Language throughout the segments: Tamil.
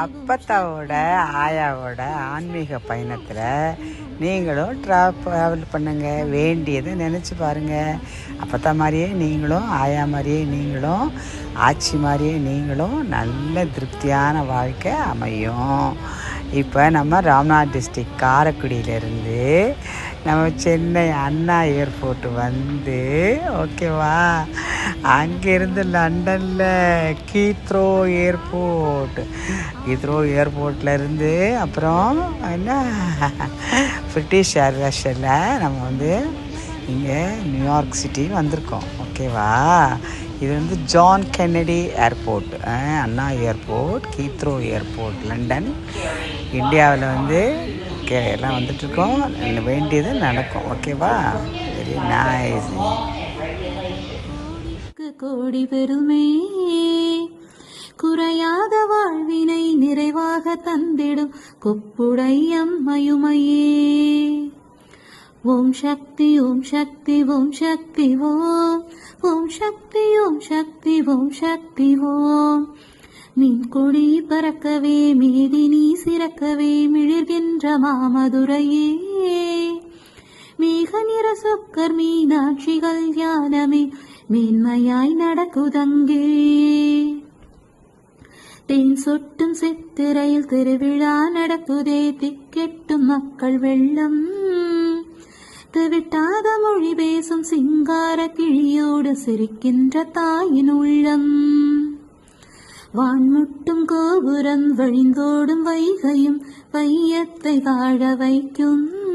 அப்பத்தாவோட ஆயாவோட ஆன்மீக பயணத்தில் நீங்களும் ட்ராவல் பண்ணுங்க. வேண்டியதை நினச்சி பாருங்கள் அப்பத்தா மாதிரியே நீங்களும் ஆயா மாதிரியே நீங்களும் ஆச்சி மாதிரியே நீங்களும் நல்ல திருப்தியான வாழ்க்கை அமையும். இப்போ நம்ம ராம்நாத் டிஸ்ட்ரிக் காரைக்குடியிலேருந்து நம்ம சென்னை அண்ணா ஏர்போர்ட் வந்து ஓகேவா அங்கேருந்து லண்டனில் கீத்ரோ ஏர்போர்ட். கீத்ரோ ஏர்போர்ட்டில் இருந்து அப்புறம் என்ன? பிரிட்டிஷ் ஏர்வேஷனில் நம்ம வந்து இங்கே நியூயார்க் சிட்டி வந்திருக்கோம். ஓகேவா? இது வந்து ஜான் கென்னடி ஏர்போர்ட். அண்ணா ஏர்போர்ட் கீத்ரோ ஏர்போர்ட் லண்டன். இந்தியாவில் வந்து ஓகே எல்லாம் வந்துட்டுருக்கோம் வேண்டியது நடக்கும். ஓகேவா? வெரி நைஸ் கோடி பெருமே. குறையாத வாழ்வினை நிறைவாக தந்திடும் கொப்புடை அம்மையுமையே. ஓம் சக்தி ஓம் சக்தி ஓம் சக்தி ஓம். ஓம் சக்தி ஓம் சக்தி ஓம் சக்தி ஓம். நின் கொடி பறக்கவே மேதினி சிறக்கவே மிளிர்கின்ற மாமதுரையே. மேக நிற சொக்கர் மீனாட்சிகள் ஞானமே மேன்மையாய் நடக்குதங்கே. தேன் சொட்டும் சித்திரையில் திருவிழா நடக்குதே திக்கெட்டும் மக்கள் வெள்ளம். திவிட்டாத மொழி பேசும் சிங்கார கிழியோடு சிரிக்கின்ற தாயின் உள்ளம். வான்முட்டும் கோபுரம் வழிந்தோடும் வைகையும் வையத்தை வாழ வைக்கும்.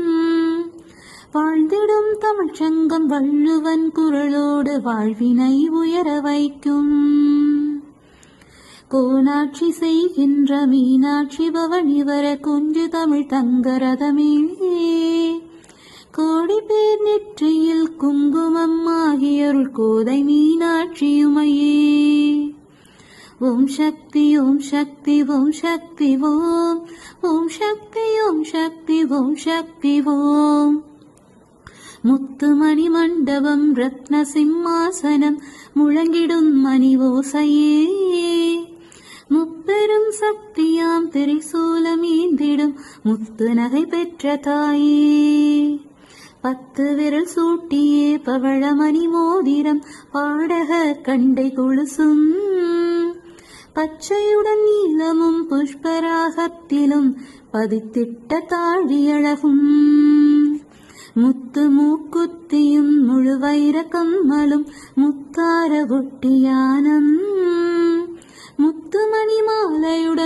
வாழ்ந்திடும் தமிழ்ச்சங்கம் வள்ளுவன் குரலோடு வாழ்வினை உயர வைக்கும். கோனாட்சி செய்கின்ற மீனாட்சி பவன் இவர குஞ்சு தமிழ் தங்கரதமே. கோடி பேர் நெற்றியில் குங்குமம் ஆகியருள் கோதை மீனாட்சியுமையே ஓம் சக்தி ஓம் சக்தி ஓம் சக்தி ஓம். ஓம் சக்தி ஓம் சக்தி ஓம் சக்தி ஓம். முத்துமணி மண்டபம் ரத்ன சிம்மாசனம் முழங்கிடும் மணி ஓசையே முப்பெரும் சக்தியாம் திரிசூலம் തായേ முத்து நகை பெற்ற தாயே. பத்து விரல் சூட்டியே பவழமணி மோதிரம் பாடகர் கண்டை கொலுசும். பச்சையுடன் நீளமும் புஷ்பராகத்திலும் பதித்திட்ட தாழியழகும் മുത്തുമൂക്കുത്തിയും മുഴുവൈര കമ്മളും മുത്താര പൊട്ടിയാനം മുത്തുമണിമാലയുടെ